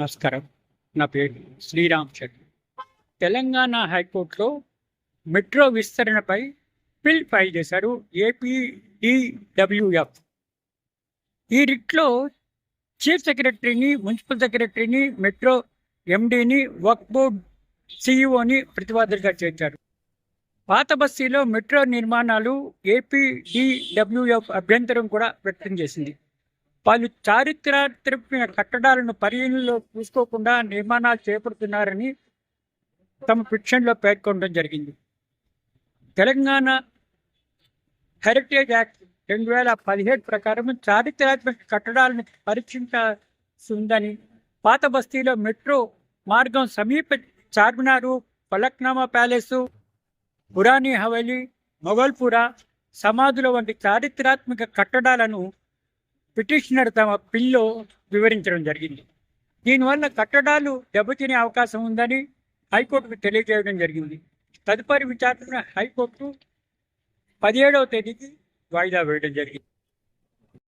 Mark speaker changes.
Speaker 1: నమస్కారం. నా పేరు శ్రీరామ్ శెట్టి. తెలంగాణ హైకోర్టులో మెట్రో విస్తరణపై పిల్ ఫైల్ చేశారు ఏపీడిడబ్ల్యూఎఫ్. ఈ రిట్లో చీఫ్ సెక్రటరీని మున్సిపల్ సెక్రటరీని మెట్రో ఎండీని వర్క్ బోర్డ్ సిఇఓని ప్రతివాదులుగా చేర్చారు. పాత బస్తీలో మెట్రో నిర్మాణాలు ఏపీడిడబ్ల్యూఎఫ్ అభ్యంతరం కూడా వ్యక్తం చేసింది. పలు చారిత్రాత్మక కట్టడాలను పరిగణలో చూసుకోకుండా నిర్మాణాలు చేపడుతున్నారని తమ పిటిషన్లో పేర్కొనడం జరిగింది. తెలంగాణ హెరిటేజ్ యాక్ట్ రెండు వేల పదిహేడు ప్రకారం చారిత్రాత్మక కట్టడాలను పరీక్షించాల్సిందని పాత బస్తీలో మెట్రో మార్గం సమీప చార్మినారు పలక్నామా ప్యాలెసు పురాణి హవేలీ మొఘల్పురా సమాధుల వంటి చారిత్రాత్మక కట్టడాలను పిటిషనర్ తమ పిల్లో వివరించడం జరిగింది. దీనివల్ల కట్టడాలు దెబ్బతినే అవకాశం ఉందని హైకోర్టుకు తెలియజేయడం జరిగింది. తదుపరి విచారణ హైకోర్టు పదిహేడవ తేదీకి వాయిదా వేయడం జరిగింది.